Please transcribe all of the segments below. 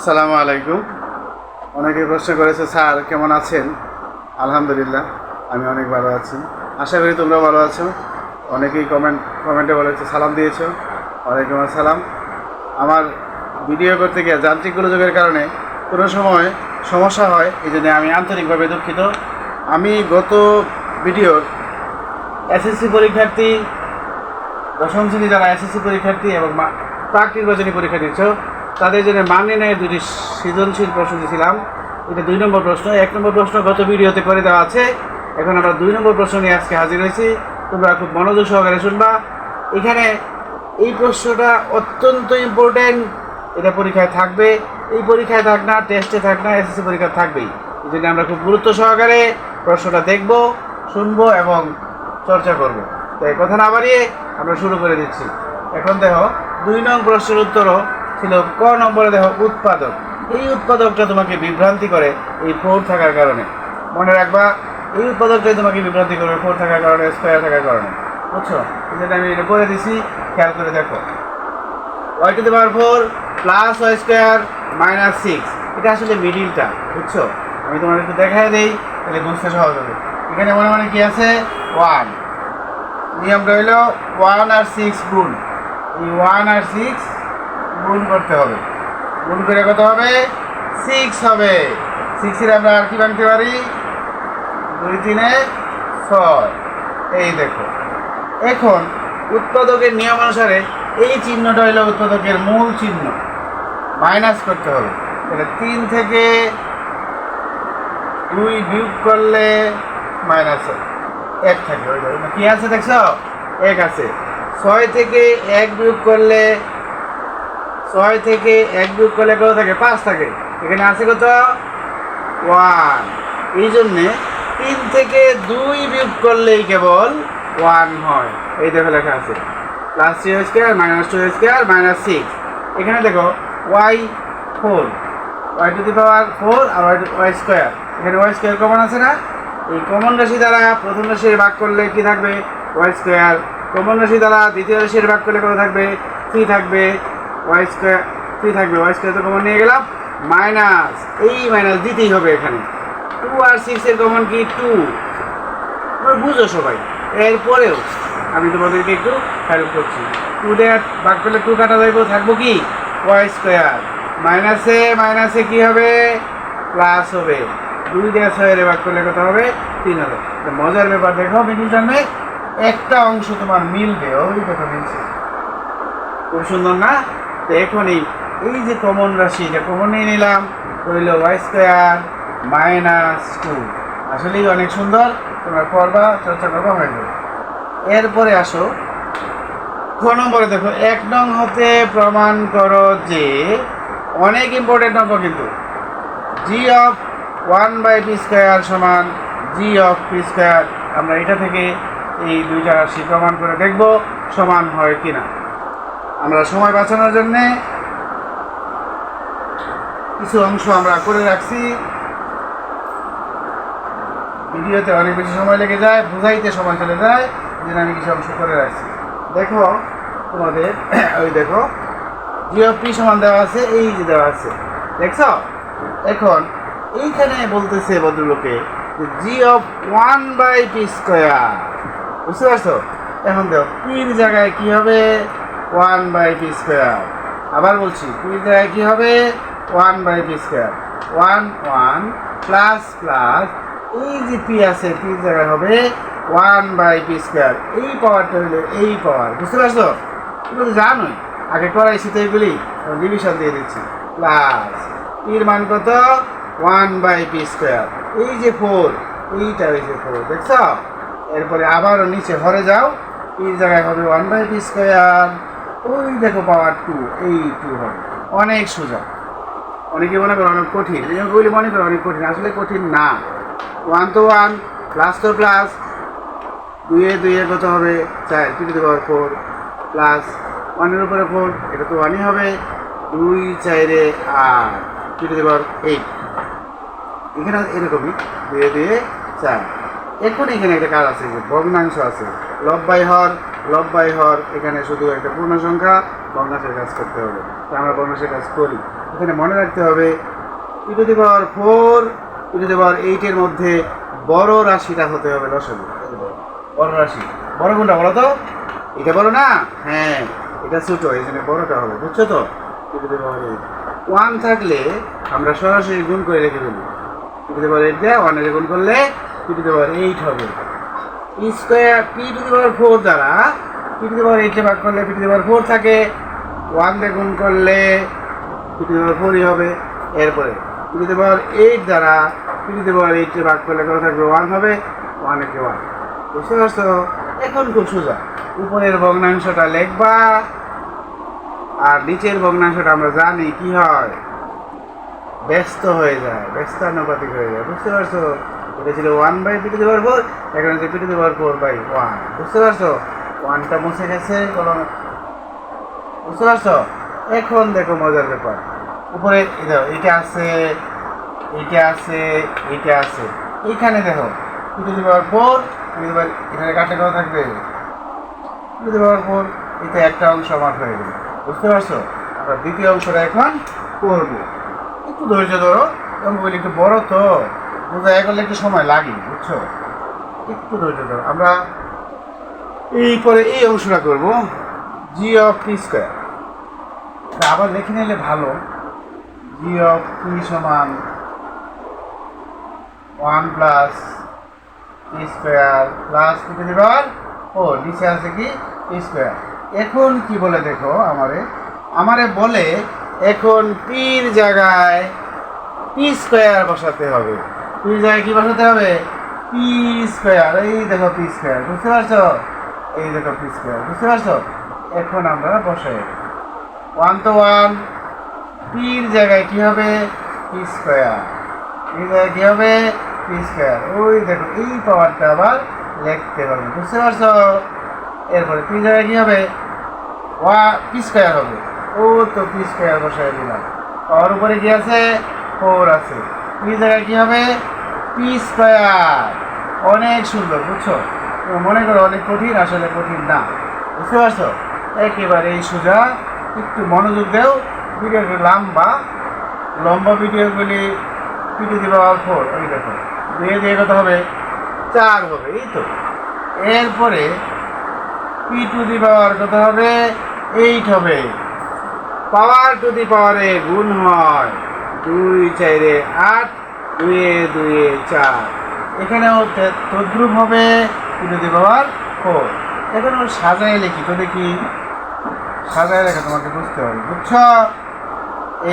আসসালামু আলাইকুম। অনেকে প্রশ্ন করেছে, স্যার, কেমন আছেন? আলহামদুলিল্লাহ, আমি অনেক ভালো আছি। আশা করি তোমরা ভালো আছো। অনেকেই কমেন্ট কমেন্টে বলেছে, সালাম দিয়েছ। ওয়ালাইকুম আসসালাম। আমার ভিডিও করতে গিয়ে যান্ত্রিক গোলযোগের কারণে কোনো সময় সমস্যা হয়, এই জন্য আমি আন্তরিকভাবে দুঃখিত। আমি গত ভিডিওর এসএসসি পরীক্ষার্থী, দশম শ্রেণি যারা এসএসসি পরীক্ষার্থী এবং প্রাক নির্বাচনী পরীক্ষা দিচ্ছ তাদের জন্য মানে নেয় দুটি সৃজনশীল প্রশ্ন দিয়েছিলাম। এটা দুই নম্বর প্রশ্ন। এক নম্বর প্রশ্ন গত ভিডিওতে করে দেওয়া আছে। এখন আমরা দুই নম্বর প্রশ্ন নিয়ে আজকে হাজির হয়েছি। তোমরা খুব মনোযোগ সহকারে শুনবা। এখানে এই প্রশ্নটা অত্যন্ত ইম্পর্টেন্ট এটা পরীক্ষায় থাকবে। এই পরীক্ষায় থাক না টেস্টে থাক না এসএসসি পরীক্ষা থাকবেই। এই জন্য আমরা খুব গুরুত্ব সহকারে প্রশ্নটা দেখব, শুনব এবং চর্চা করব। তাই কথা না বাড়িয়ে আমরা শুরু করে দিচ্ছি। এখন দেখো, দুই নং প্রশ্নের উত্তরও ছিল ক নম্বরে দেখো, উৎপাদক। এই উৎপাদকটা তোমাকে বিভ্রান্তি করে এই ফোর থাকার কারণে। মনে রাখবা, এই উৎপাদকটাই তোমাকে বিভ্রান্তি করবে ফোর থাকার কারণে, স্কোয়ার থাকার কারণে। বুঝছ? জন্য আমি এটা করে দিছি, খেয়াল করে দেখো। Y to the power four plus Y square minus six এটা আসলে মিডিলটা, বুঝছ? আমি তোমার একটু দেখাই দিই, তাহলে বুঝতে সহজ হবে। এখানে মনে মনে কি আছে? ওয়ান নিয়মটা হইল ওয়ান আর সিক্স গুণ। এই ওয়ান আর সিক্স গুণ করতে হবে। গুণ করে কত হবে? সিক্স হবে। সিক্সের আমরা আর কি ভাঙতে পারি? দুই তিনে ছয়। এই দেখো। এখন উৎপাদকের নিয়ম অনুসারে এই চিহ্নটা হলো উৎপাদকের মূল চিহ্ন। মাইনাস করতে হবে। তাহলে তিন থেকে দুই বিয়োগ করলে মাইনাস এক থাকে। ওই কি আছে দেখছ? এক আছে। ছয় থেকে এক বিয়োগ করলে ছয় থেকে এক বিয়োগ করলে কত থাকে? পাঁচ থাকে। এখানে আছে কত? ওয়ান। এই জন্যে তিন থেকে দুই বিয়োগ করলেই কেবল ওয়ান হয়। এই দেখো লেখা আছে। Plus three square, minus two square, minus six. এখানে দেখো, Y four Y to the power four R Y Y square. এখানে ওয়াই স্কোয়ার কমন আছে না? এই কমন রাশি দ্বারা প্রথম রাশির ভাগ করলে কি থাকবে? Y square. কমন রাশি দ্বারা দ্বিতীয় রাশির ভাগ করলে কত থাকবে? থ্রি থাকবে। ওয়াই স্কোয়ার থ্রি থাকবে ওয়াই স্কোয়ার তো কমন নিয়ে গেলাম মাইনাস এই মাইনাস দিতেই হবে এখানে। টু আর সিক্সের কমন কি? টু বুঝো সবাই। এরপরেও আমি তোমাদেরকে একটু হেল্প করছি। টু দিয়ে ভাগ করলে টু কাটা যাইব, থাকব কি? ওয়াই স্কোয়ার মাইনাসে মাইনাসে কি হবে? প্লাস হবে। দুই দিয়ে ছয়ের ভাগ করলে কত হবে? তিন হবে। মজার ব্যাপার, দেখো মিডিল টার্মে একটা অংশ তোমার মিলবে। ওই কথা মিলছে খুব সুন্দর না? তো এখনই এই যে কমন রাশি, এটা কমন নিয়ে নিলাম হইল ওয়াই স্কোয়ার মাইনাস টু আসলেই অনেক সুন্দর, তোমরা করবা চর্চা করবা, হয়ে যাবে। এরপরে আসো, খ নম্বরে দেখো, এক নং হতে প্রমাণ করো যে অনেক ইম্পর্টেন্ট অঙ্ক কিন্তু। G of one by P square সমান জি অফ পি স্কোয়ার আমরা এটা থেকে এই দুইটা রাশি প্রমাণ করে দেখব সমান হয় কিনা। আমরা সময় বাঁচানোর জন্যে কিছু অংশ আমরা করে রাখছি। ভিডিওতে অনেক বেশি সময় লেগে যায়, বুঝাইতে সময় চলে যায় জন্য আমি কিছু অংশ করে রাখছি। দেখো তোমাদের, ওই দেখো জিও পি সমান দেওয়া আছে, এই যে দেওয়া আছে। দেখছ? এখন এইখানে বলতেছে ভদ্রলোকে G of one by P square বুঝতে পারছ? এখন দেখো পির জায়গায় কি হবে? One by P square. আবার বলছি পির জায়গায় কি হবে? One by P square. One one, plus plus, এই যে পি আছে পির জায়গায় হবে ওয়ান বাই পি স্কোয়ার। এই পাওয়ারটা হলো এই পাওয়ার। বুঝতে পারছ? এগুলো তো জানোই। আগে করাইছি তো এগুলি ডিভিশন দিয়ে দিচ্ছি। প্লাস পির মান কত? One by P square. এই যে ফোর এইটা হয়েছে ফোর দেখছ? এরপরে আবারও নিচে ঘরে যাও পির জায়গায় হবে ওয়ান বাই পি স্কোয়ার। ওই দেখো পাওয়ার টু এই টু হবে। অনেক সোজা। অনেকে মনে করে অনেক কঠিন। অঙ্কগুলি মনে করে অনেক কঠিন। আসলে কঠিন না। ওয়ান তো ওয়ান প্লাস তো প্লাস দুইয়ে দুইয়ে কত হবে? চার two to power four plus ওয়ানের উপরে ফোর এটা তো ওয়ানই হবে। দুই, চারে আট টু টু পাওয়ার এইট এখানে এরকমই। দুয়ে দুয়ে চার। এখন এখানে একটা কাজ আছে যে, ভগ্নাংশ আছে। লব বাই হর লব বাই হর এখানে শুধু একটা পূর্ণ সংখ্যা ভগ্নাংশের কাজ করতে হবে। তো আমরা ভগ্নাংশের কাজ করি। এখানে মনে রাখতে হবে ই পাওয়ার ফোর ই পাওয়ার এইটের মধ্যে বড় রাশিটা হতে হবে লসাগু বড় রাশি। বড় কোনটা বলো তো? এটা বলো না? হ্যাঁ এটা ছোট, এই জন্য বড়টা হবে, বুঝছ তো? ই পাওয়ার এইট ওয়ান থাকলে আমরা সরাসরি গুণ করে রেখে দেবো ই পাওয়ার এইট দেয় ওয়ানের গুণ করলে ই পাওয়ার এইট হবে। Square P to the power four দ্বারা পি টু দি পাওয়ার এইটে ভাগ করলে P to the power four থাকে ওয়ান দিয়ে গুণ করলে পি টু দি পাওয়ার ফোরই হবে। এরপরে P to the power eight দ্বারা পি টু দি পাওয়ার এইটে ভাগ করলে কত থাকবে? ওয়ান হবে ওয়ান একে ওয়ান বুঝতে পারছ? এখন খুব সোজা। উপরের ভগ্নাংশটা লিখবা। আর নিচের ভগ্নাংশটা আমরা জানি কি হয়? ব্যস্ত হয়ে যায়, ব্যস্তানুপাতিক হয়ে যায়। বুঝতে পারছ? এটা ছিল ওয়ান বাই পিটু দেওয়ার ফোর এখন হচ্ছে পিটু দেওয়ার ফোর বাই ওয়ান বুঝতে পারছ? ওয়ানটা মুছে গেছে কলম বুঝতে পারছ? এখন দেখো মজার ব্যাপার। উপরে দেখো, এইটা আছে এইটা আছে এইটা আছে। এইখানে দেখো পিটু দেওয়ার ফোর পিটু দেওয়ার এখানে কাটলে কত থাকবে? পিটু দেওয়ার ফোর এটা একটা অংশ আমার হয়ে গেল। বুঝতে পারছ? আমরা দ্বিতীয় অংশটা এখন করব। একটু ধৈর্য ধরো, অঙ্কগুলি একটু বড় তো। বোঝা করলে একটু সময় লাগে, বুঝছ? একটু ধৈর্য ধরো। আমরা এই পরে এই অংশটা করব জি অফ টি স্কোয়ার আবার লিখে নিলে ভালো। জি অফ টি সমান one plus T square plus two two ও নিচে আছে কি? টি স্কোয়ার এখন কি বলে দেখো আমারে? আমারে বলে এখন পির জায়গায় পি স্কোয়ার বসাতে হবে। পির জায়গায় কি বসাতে হবে? পি স্কোয়ার এই দেখো পি স্কোয়ার বুঝতে পারছ? এই দেখো পি স্কোয়ার বুঝতে পারছ? এখন আমরা বসাই ওয়ান তো ওয়ান পির জায়গায় কি হবে? পি স্কোয়ার পির জায়গায় কি হবে? পি স্কোয়ার ওই দেখো, এই পাওয়ারটা আবার লিখতে পারবে বুঝতে পারছ? এরপরে পি জায়গায় কি হবে? ওয়া পি স্কোয়ার হবে। ও তো পি স্কোয়ার বসাই দিলাম। পাওয়ার উপরে কি আছে? ফোর আছে। পি জায়গায় কি হবে? পি স্কোয়ার অনেক সুন্দর, বুঝছ? মনে করো অনেক কঠিন, আসলে কঠিন না। বুঝতে পারছ? একেবারে এই সোজা। একটু মনোযোগ দেও। ভিডিওগুলি লম্বা। লম্বা ভিডিওগুলি পিটি দিবে অল্প। ওই দেখো দিয়ে দিয়ে কত হবে। চার হবে, এই তো। এরপরে পি টু দি পাওয়ার কত হবে এইট হবে। পাওয়ার টু দি পাওয়ারে গুণ হয়। দুই চারে আট, দুয়ে দুয়ে চার। এখানেও তদ্রুপ হবে দি পাওয়ার ফোর এখন ওর সাজায় লিখি তো দেখি। সাজায় লেখা তোমাকে বুঝতে হবে, বুঝছ?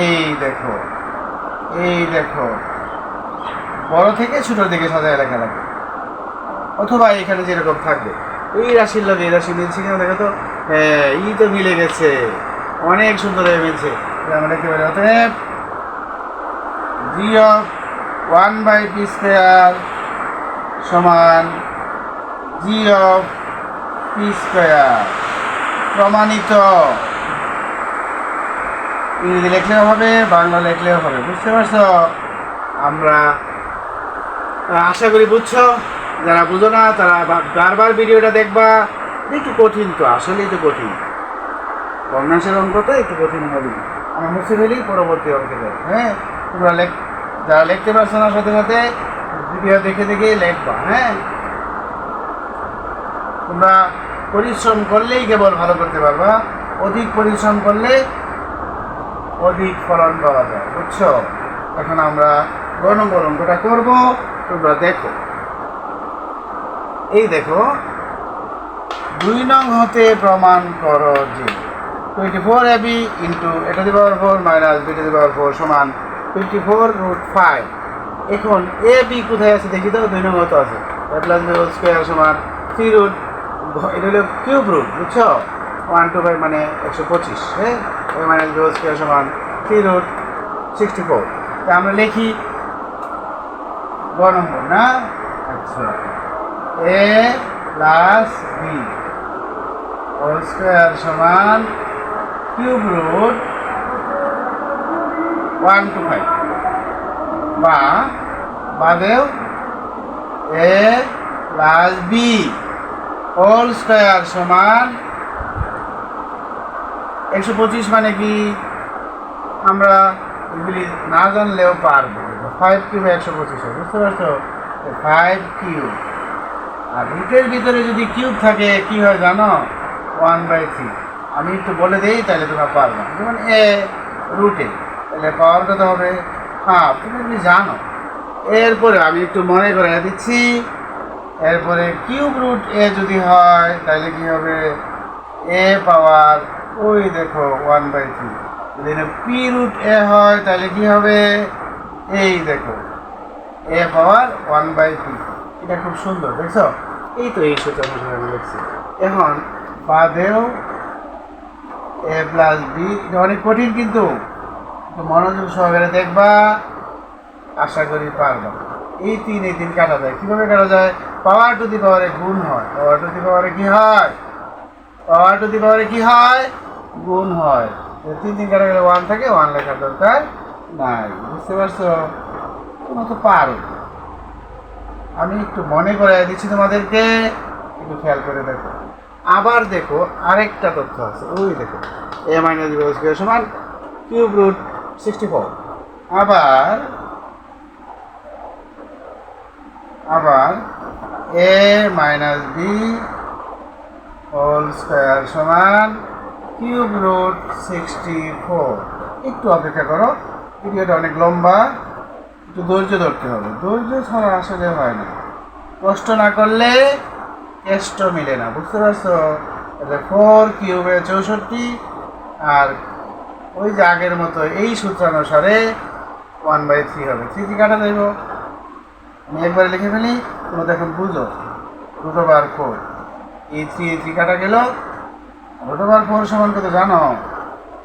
এই দেখো এই দেখো। বড় থেকে ছোট দিকে সাজায় লেখা লাগে অথবা এখানে যেরকম থাকবে। এই রাশির লগে এই রাশি মিলছে কিনা দেখো তো। হ্যাঁ ই তো মিলে গেছে। অনেক সুন্দর হয়ে মিলছে। আমরা পারি অতএব G of one by P square সমান জি অফ পি স্কোয়ার। প্রমাণিত। ইংরেজি লিখলেও হবে, বাংলা লিখলেও হবে, বুঝতে পারছ? আমরা আশা করি বুঝছ। যারা বুঝো না, তারা বারবার ভিডিওটা দেখবা। একটু কঠিন তো, আসলেই তো কঠিন। ভগ্নাংশের অঙ্ক তো একটু কঠিন হবে। আমরা মুছে ফেলি, পরবর্তী অঙ্কে হ্যাঁ? তোমরা লেখ যারা লিখতে পারছ না, সাথে সাথে ভিডিও দেখে দেখে লিখবা হ্যাঁ? তোমরা পরিশ্রম করলেই কেবল ভালো করতে পারবা। অধিক পরিশ্রম করলে অধিক ফলন পাওয়া যায়, বুঝছ? এখন আমরা গ নম্বর অঙ্কটা করব, তোমরা দেখো। এই দেখো, দুই নং হতে প্রমাণ করো যে টোয়েন্টি ফোর এবি ইন্টু এটা the power four minus beta the power four সমান টোয়েন্টি ফোর রুট ফাইভ এখন এ, বি কোথায় আছে দেখি তো, দুই নং হতে আছে। প্লাস বি স্কোয়ার সমান থ্রি রুট এটা হলো কিউব রুট বুঝছ? ওয়ান টু ফাইভ মানে একশো পঁচিশ হ্যাঁ? এ মাইনাস বি স্কোয়ার সমান থ্রি রুট সিক্সটি ফোর তা আমরা লিখি গ নম্বর, না? আচ্ছা। A plus B. Whole square সমান cube root one two five বা, বাদেও A plus B whole square সমান একশো পঁচিশ মানে কি? আমরা এগুলি না জানলেও পারবে। ফাইভ কিউব একশো পঁচিশ বুঝতে পারছ? ফাইভ কিউব আর রুটের ভিতরে যদি কিউব থাকে, কি হয় জানো? ওয়ান বাই থ্রি আমি একটু বলে দিই, তাহলে তোমরা পারবে। যেমন এ রুটে পাওয়ার কত হবে? হ্যাঁ তুমি এগুলি জানো। এরপরে আমি একটু মনে করে দিচ্ছি। এরপরে কিউব রুট এ যদি হয়, তাহলে কি হবে? এ পাওয়ার, ওই দেখো, ওয়ান বাই থ্রি। যদি পি রুট এ হয়, তাহলে কি হবে? এই দেখো, A power one by three. এটা খুব সুন্দর, দেখছ? এই তো এই সূত্র অনুসারে আমি লিখছি। এখন বাদেও এ প্লাস বি, এটা অনেক কঠিন কিন্তু। একটু মনোযোগ সহকারে দেখবা, আশা করি পারবা। এই তিন এই তিন কাটা যায়। কীভাবে কাটা যায়? পাওয়ার টু দি পাওয়ারে গুণ হয়। পাওয়ার টু দি পাওয়ারে কী হয়? পাওয়ার টু দি পাওয়ারে কী হয়? গুণ হয়। তিন তিন কাটা গেলে ওয়ান থাকে ওয়ান লেখার দরকার নাই। বুঝতে পারছ? তোমরা তো পারো। আমি একটু মনে করে দিচ্ছি তোমাদেরকে, একটু খেয়াল করে দেখো। আবার দেখো, আরেকটা তথ্য আছে। ওই দেখো এ মাইনাস বি স্কোয়ার সমান কিউব রুট সিক্সটি ফোর আবার আবার A minus B whole square সমান কিউব রুট সিক্সটি ফোর একটু অপেক্ষা করো, ভিডিওটা অনেক লম্বা, একটু ধৈর্য ধরতে হবে। ধৈর্য ছাড়া আসলে হয় না। কষ্ট না করলে কেষ্ট মিলে না, বুঝতে পারছ? তাহলে ফোর কিউবে চৌষট্টি আর ওই যে আগের মতো এই সূত্রানুসারে ওয়ান বাই থ্রি হবে। থ্রি থ্রি কাটা দেবো আমি একবারে লিখে ফেলি, তোমরা এখন বুঝো। রুট ওভার ফোর এই থ্রি এই থ্রি কাটা গেল। রুট ওভার ফোর সমান কত জানো?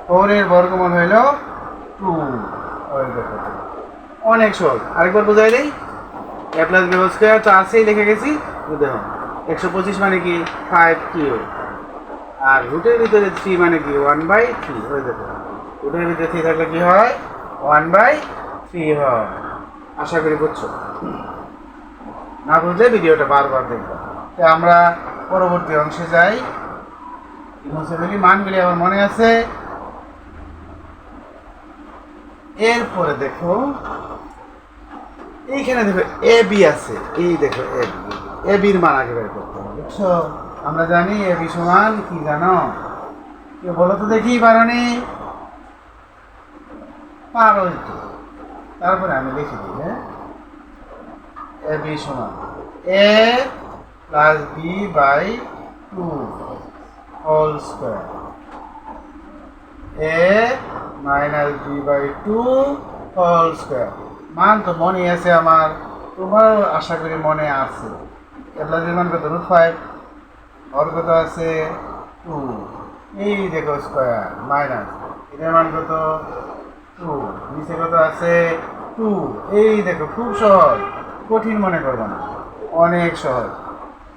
ফোরের বর্গমূল হইল টু অনেক সহজ। আরেকবার বোঝাই দেই। এ প্লাস বি স্কোয়ার তো আছেই, লিখে গেছি। দেখো। একশো পঁচিশ মানে কি? ফাইভ কিউ আর রুটের ভিতরে থ্রি মানে কি? ওয়ান বাই থ্রি ওই দেখো। রুটের ভিতরে থ্রি থাকলে কি হয়? ওয়ান বাই থ্রি হয়। আশা করি বুঝছ? না বুঝলে ভিডিওটা বারবার দেখব। তো আমরা পরবর্তী অংশে যাই। মুছে মানগুলি আমার মনে আছে। এরপরে দেখো, এইখানে দেখো এ বি আছে। এই দেখো এ বি এ বির মান আগে বের করতে হবে, বুঝছ? আমরা জানি এ বি সমান কি জানো? কি বলো তো দেখি পারনি পারোই তো তারপরে আমি লিখে দিই হ্যাঁ? এ বি সমান A plus B by two whole square. A minus B by two whole square. মান তো মনে আছে আমার তোমারও আশা করি মনে আছে। এ প্লাস মান কত? Root five. ওর কত আছে? টু। এই দেখো স্কোয়ার মাইনাস। এটার মান কত? টু, নিচে কত আছে? টু। এই দেখো, খুব সহজ। কঠিন মনে করব না। অনেক সহজ।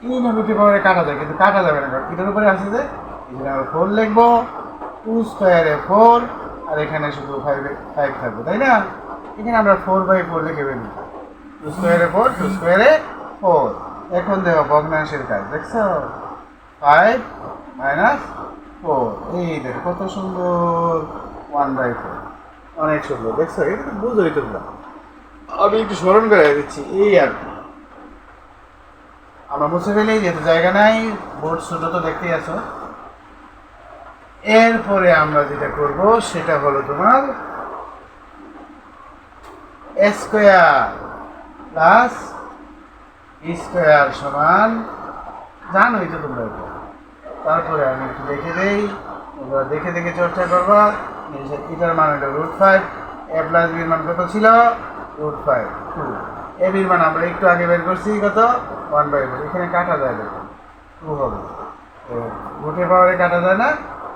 এই রুটি পাওয়ারে কাটা যায়, কিন্তু কাটা যাবে না। কারণ এটার উপরে আছে যে, এখানে আমরা ফোর লিখব। টু স্কোয়ারে ফোর আর এখানে শুধু ফাইভ ফাইভ থাকবে, তাই না? এখানে আমরা ফোর বাই ফোর লিখে ফেলি টু স্কোয়ারে ফোর টু স্কোয়ারে ফোর এখন দেখো, ভগ্নাংশের কাজ, দেখছ? ফাইভ মাইনাস ফোর এই দেখো, কত সুন্দর। ওয়ান বাই ফোর অনেক সুন্দর দেখছ? এটা তো বুঝোই তোমরা আমি একটু স্মরণ করে দিচ্ছি এই আর কি। আমরা মুছে ফেলি যেহেতু জায়গা নাই বোর্ড ছোটো তো দেখতেই আছো। এরপরে আমরা যেটা করব সেটা হলো তোমার স্কোয়ার প্লাস স্কোয়ার সমান জানোই তো তোমরা এটা। তারপরে আমি একটু দেখে দেই তোমরা দেখে দেখে চর্চা করবা। জিনিসের এটার মান হলো রুট ফাইভ এ প্লাস বির মান কত ছিল? রুট ফাইভ টু এ বির মান আমরা একটু আগে বের করছি, কত? ওয়ান বাই ফোর এখানে কাটা যায় দেখো। টু হবে। রুটে পাওয়ারে কাটা যায় না?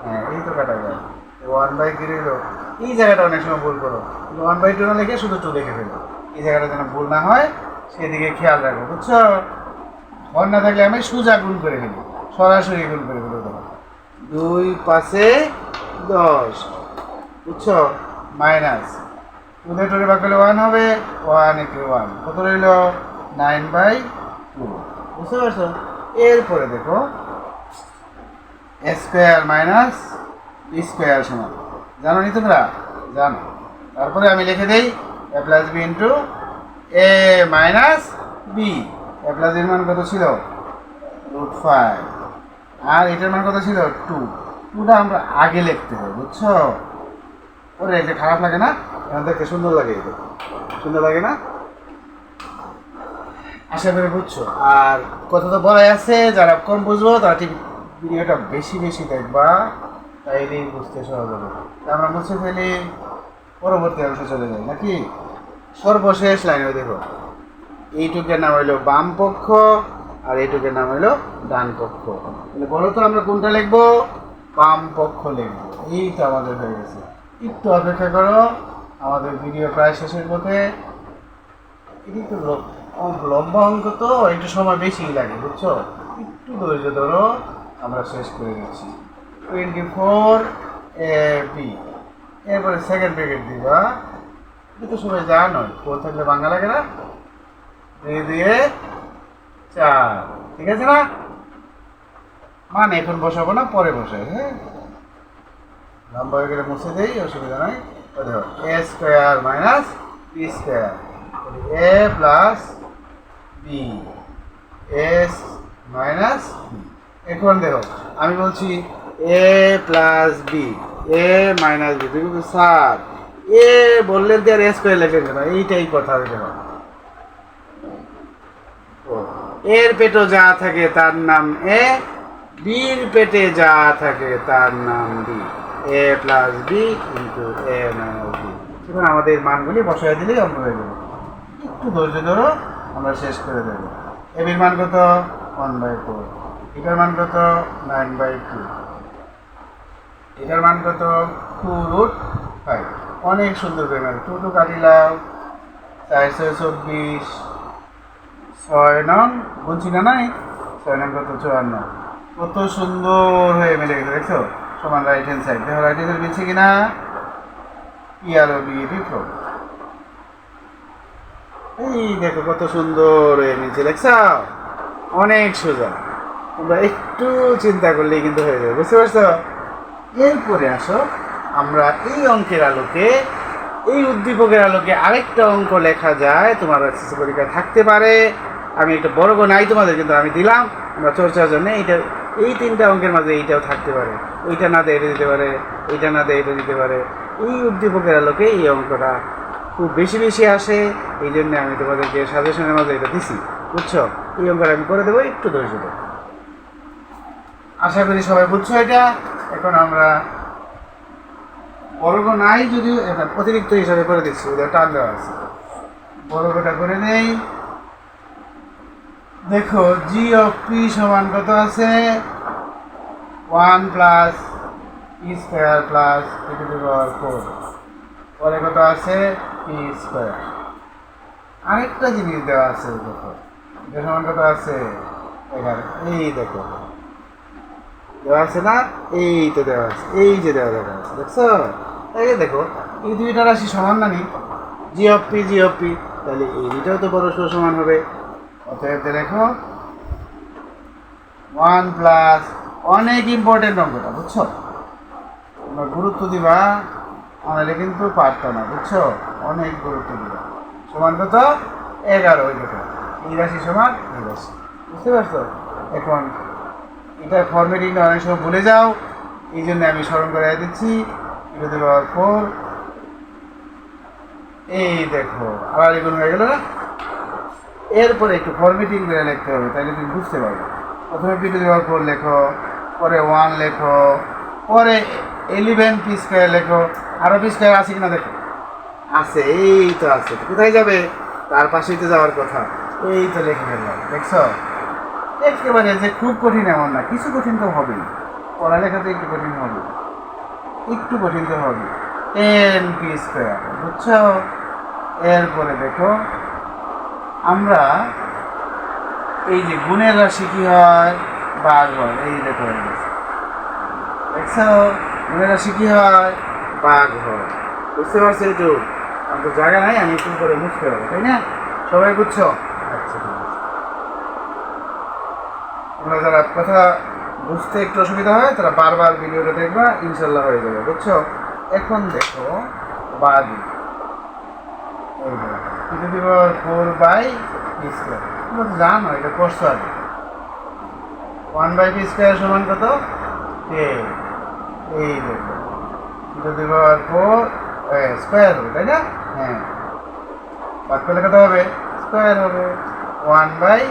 হ্যাঁ এই তো কাটা যায়। ওয়ান বাই থ্রি হলো। এই জায়গাটা অনেক সময় ভুল করো। ওয়ান বাই টু না লিখে শুধু টু লিখে ফেলো। এই জায়গাটা যেন ভুল না হয়, সেদিকে খেয়াল রাখো, বুঝছ? ঘর না থাকলে আমি সোজা গুণ করে ফেলি। সরাসরি গুণ করে ফেলি দুই পাশে দশ। বুঝছ? মাইনাস। টুলে টুলে ভাগ করলে ওয়ান হবে? ওয়ান ইকুয়াল ওয়ান কত রইল? নাইন বাই টু বুঝতে পারছ? এরপরে দেখো স্কোয়ার মাইনাস স্কোয়ার সমান। জানো নি তোমরা? জানো। তারপরে আমি লিখে দিই A plus B into A minus B A plus এর মান কত ছিল? রুট ফাইভ আর এটার মান কত ছিল? টু টুটা আমরা আগে লিখতে হবে, বুঝছ? ওরে এটা খারাপ লাগে না? এখন দেখতে সুন্দর লাগে এটা সুন্দর লাগে না? আশা করি বুঝছ। আর কথা তো বলাই আছে, যারা কম বুঝব, তারা ঠিক ভিডিওটা বেশি বেশি দেখবা তাইলেই বুঝতে সহজ হবে। আমরা বুঝতে ফেলি, পরবর্তী অংশে চলে যাই, নাকি? সর্বশেষ লাইনে দেখো। এইটুকের নাম হইল বাম পক্ষ, আর এইটুকের নাম হইল ডান পক্ষ। তাহলে বলো তো আমরা কোনটা লিখব? বাম পক্ষ লিখব। এই তো আমাদের হয়ে গেছে। একটু অপেক্ষা করো। আমাদের ভিডিও প্রায় শেষের পথে। তো লম্বা অঙ্ক তো, একটু সময় বেশি লাগে, বুঝছ? একটু ধৈর্য ধরো, আমরা শেষ করে দিচ্ছি টোয়েন্টি ফোর এ বি এরপরে সেকেন্ড ব্রেকেট দিবা। এটা তো সবাই জানো ফোর থাকলে বাংলা লাগে না। দুই দিয়ে চার, ঠিক আছে না? মানে এখন বসাবো না, পরে বসাই হ্যাঁ? লম্বা হয়ে গেলে মুছে দেই, অসুবিধা নাই। A square minus B square A plus B S minus এখন দেখো, আমি বলছি A plus B A minus B তুমি স্যার এ বললেন যে আর এ স্কোয়ার লেখেন কেন এইটাই কথা দেখো এর পেটে যা থাকে তার নাম এ বির পেটে যা থাকে তার নাম B A plus B into A minus B সুতরাং আমাদের মানগুলি বসায় দিলেই অঙ্ক হয়ে যাবে। একটু ধৈর্য ধরো, আমরা শেষ করে দেবো। এবির মান কত? ওয়ান বাই ফোর এটার মান কত? নাইন বাই টু এটার মান কত? টু রুট ফাইভ অনেক সুন্দর পেমেন্ট টু টু কাটিলাম চারশো চব্বিশ। ছয় নং বলছি না নাই? ছয় নং কত? চুয়ান্ন। কত সুন্দর হয়ে মিলে গেছে, দেখছ? সমান রাইট হ্যান্ড সাইড দেখো রাইট হ্যান্ড সাইড মিলছে কিনা? PRO B Biplab. এই দেখো কত সুন্দর হয়ে মিলছে দেখছ? অনেক সোজা। তোমরা একটু চিন্তা করলেই কিন্তু হয়ে যাবে, বুঝতে পারছ? এরপরে আসো, আমরা এই অঙ্কের আলোকে, এই উদ্দীপকের আলোকে আরেকটা অঙ্ক লেখা যায়, তোমার এসএসসি পরীক্ষা থাকতে পারে। আমি একটা বড় নাই তোমাদের কিন্তু আমি দিলাম। আমরা চর্চার জন্য এইটা এই তিনটা অঙ্কের মাঝে এইটাও থাকতে পারে এইটা না দিয়ে এটা দিতে পারে, এইটা না দিয়ে এটা দিতে পারে। এই উদ্দীপকের আলোকে এই অঙ্কটা খুব বেশি বেশি আসে, এই জন্য আমি তোমাদেরকে সাজেশনের মাঝে এটা দিছি, বুঝছ? এই অঙ্কটা আমি করে দেবো, একটু ধৈর্য দেবো আশা করি সবাই বুঝছ এটা। এখন আমরা বর্গ নাই যদিও অতিরিক্ত হিসাবে করে দিচ্ছি, ওদের টান দেওয়া আছে। বর্গটা করে নেই। দেখো জি অফ পি সমান কত আছে? One plus P square plus P to the four পরে কত আছে? পি স্কোয়ার আরেকটা জিনিস দেওয়া আছে, দেখো। এটা সমান কত আছে? এখানে এই দেখো। দেওয়া আছে না? এই তো দেওয়া আছে। এই যে দেওয়া দেওয়া আছে, দেখছ? এই দেখো, এই দুইটা রাশি সমান না নি? G of P G of P তাহলে এই দুইটাও তো পরস্পর সমান হবে। অতএব দেখো। ওয়ান প্লাস অনেক ইম্পর্টেন্ট অঙ্কটা, বুঝছ? তোমরা গুরুত্ব দিবা আমাদের কিন্তু পারতো না, বুঝছ? অনেক গুরুত্ব দিবা। সমান কত? এগারো ওই দেখো। এই রাশি সমান এই রাশি। বুঝতে পারছ? এখন এটা ফর্মেটিংটা অনেক সময় ভুলে যাও, এই জন্য আমি স্মরণ করে দিচ্ছি। ইউতে পাওয়ার ফোর এই দেখো, আবার এগুলো হয়ে গেল না? এরপরে একটু ফর্মেটিং করে লিখতে হবে তাহলে তুমি বুঝতে পারবে। প্রথমে পি টু দেওয়ার ফোর লেখো পরে ওয়ান লেখো পরে এলিভেন পি স্কোয়ার লেখো। আরও পি স্কোয়ার আছে কিনা দেখো। আছে এই তো আছে। কোথায় যাবে? তার পাশেই তো যাওয়ার কথা। এই তো লিখে ফেললাম দেখছ? একেবারে যে খুব কঠিন এমন না কিছু কঠিন তো হবেই। পড়ালেখাতে একটু কঠিন হবে। একটু কঠিন তো হবে টেন পি স্কোয়ার বুঝছ? এরপরে দেখো আমরা এই যে গুণের রাশি কি হয়? বাঘ হয় এই দেখো দেখছ? গুণের রাশি কি হয়? বাঘ হয়। বুঝতে পারছ একটু আমার তো জায়গা নাই আমি একটু করে মুছতে হবে তাই না? সবাই বুঝছ? আচ্ছা ঠিক আছে। তোমরা যারা কথা বুঝতে একটু অসুবিধা হয় তারা বারবার ভিডিওটা দেখবা ইনশাল্লাহ হয়ে যাবে বুঝছ? এখন দেখো দেখো to the power four by P square. তোমরা তো জানো, এটা করছ আগে ওয়ান বাই পি স্কোয়ার সমান কত? টেন এই দেখো to the power four square হবে, তাই না? হ্যাঁ। বাদ করলে কত হবে? স্কোয়ার হবে। ওয়ান বাই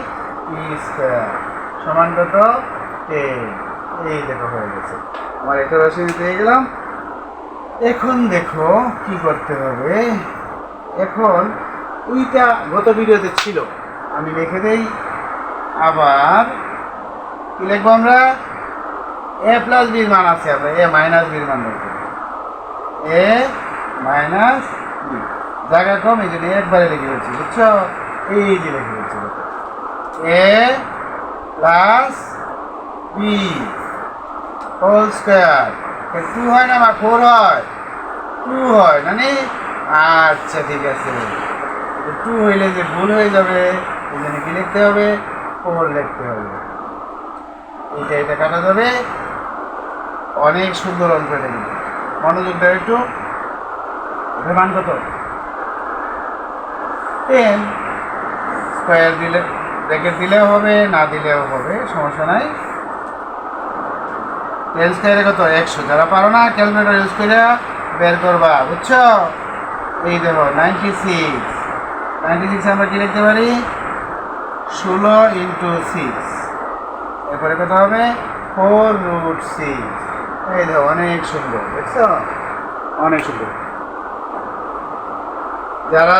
পি স্কোয়ার সমান কত? টেন এই দেখো, হয়ে গেছে। আমার এটা রাশি পেয়ে গেলাম। এখন দেখো কি করতে হবে। এখন ওইটা গত ভিডিওতে ছিল। আমি লিখে দেই। আবার কি লিখব আমরা? এ প্লাস বির মান আছে আমরা। এ মাইনাস বির মান লিখব। এ মাইনাস বি জায়গা কম, এই জন্য একবারে লিখে ফেলছি, বুঝছ? এই যে লিখে ফেলছি। A plus B whole square two হয় না বা ফোর হয়। টু হয় মানে? আচ্ছা ঠিক আছে। টু হইলে যে ভুল হয়ে যাবে এই কি লিখতে হবে? ফোর লিখতে হবে। এইটা এটা কাটা যাবে। অনেক সুন্দর অঙ্ক এটা কিন্তু। মনোযোগ দেয় একটু এটার মান কত? টেন স্কোয়ার দিলে ব্র্যাকেট দিলেও হবে, না দিলেও হবে, সমস্যা নাই। টেন স্কোয়ারে কত? একশো। যারা পারো না ক্যালকুলেটার ইউজ করে বের করবা, বুঝছ? এই দেখো নাইনটি সিক্স নাইনটি সিক্স আমরা কি লিখতে পারি? ষোলো ইন্টু সিক্স এরপরে কত হবে? ফোর রুট সিক্স এই দেখো, অনেক সুন্দর, দেখছ? অনেক সুন্দর। যারা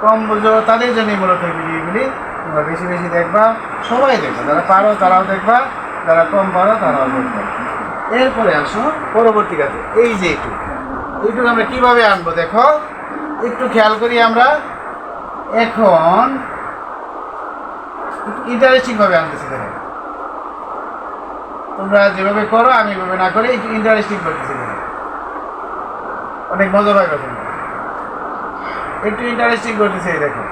কম বুঝো, তাদের জন্য মূলত ভিডিওগুলি তোমরা বেশি বেশি দেখবা, সবাই দেখবা। যারা পারো, তারাও দেখবা। যারা কম পারো, তারাও দেখবা। এরপরে আসো পরবর্তী কাজে। এই যে এইটু এইটুকু আমরা কীভাবে আনব, দেখো? একটু খেয়াল করি আমরা। এখন ইন্টারেস্টিং ভাবে আনতেছি দেখো তোমরা যেভাবে করো, আমি এভাবে না করে একটু ইন্টারেস্টিং করতেছি অনেক মজা পাইবে তোমরা। একটু ইন্টারেস্টিং করতেছে এই দেখো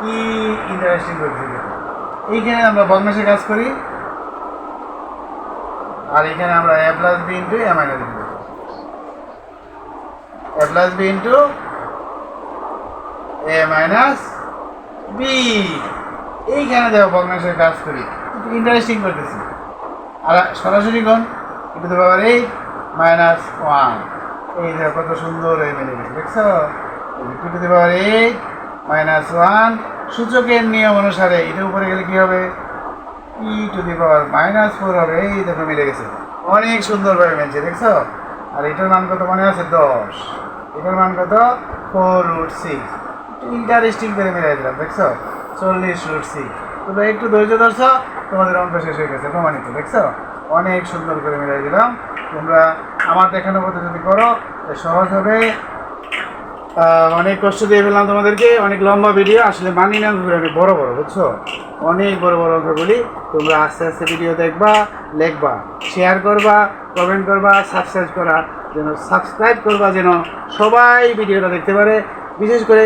কি ইন্টারেস্টিং করতেছে দেখো এইখানে আমরা ভগ্নাংশের কাজ করি। আর এখানে আমরা A plus B into A minus B A plus B into A minus B এইখানে দেখো ভগ্নাংশের কাজ করি। একটু ইন্টারেস্টিং করতেছি। আর সরাসরি কোন একটু তো বাবার এই মাইনাস ওয়ান এই দেখো কত সুন্দর এই মেনে গেছে দেখছ? Two to the power eight minus one সূচকের নিয়ম অনুসারে এটা উপরে গেলে কি হবে? ই to the power minus four হবে। এই দেখো মিলে গেছে। অনেক সুন্দরভাবে মিলছে, দেখছ? আর এটার মান কত মনে আছে? দশ। এটার মান কত? ফোর রুট সিক্স ইন্টারেস্টিং করে মিলাই দিলাম, দেখছ? চল্লিশ সিক্স তোমরা একটু ধৈর্য ধরছো, তোমাদের অঙ্ক শেষ হয়ে গেছে, প্রমাণিত, দেখছ? অনেক সুন্দর করে মিলাই দিলাম। তোমরা আমার দেখানো মতো যদি করো সহজ হবে। অনেক কষ্ট দিয়ে ফেললাম তোমাদেরকে, অনেক লম্বা ভিডিও আসলে মানি না অনেক বড় বড়, বুঝছ? অনেক বড় বড় অঙ্কগুলি তোমরা আস্তে আস্তে ভিডিও দেখবা, লিখবা শেয়ার করবা কমেন্ট করবা সাবস্ক্রাইব করা, যেন সাবস্ক্রাইব করবা, যেন সবাই ভিডিওটা দেখতে পারে। বিশেষ করে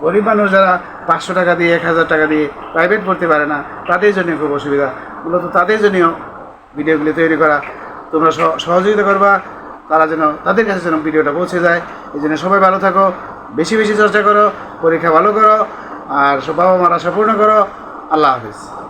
গরিব মানুষ যারা পাঁচশো টাকা দিয়ে, এক হাজার টাকা দিয়ে প্রাইভেট পড়তে পারে না, তাদের জন্য খুব অসুবিধা। মূলত তাদের জন্য ভিডিওগুলি তৈরি করা। তোমরা সহ- সহযোগিতা করবা, তারা যেন তাদের কাছে যেন ভিডিওটা পৌঁছে যায়। এই জন্য সবাই ভালো থাকো, বেশি বেশি চর্চা করো, পরীক্ষা ভালো করো, আর বাবা মারা সম্পূর্ণ করো। আল্লাহ হাফিজ।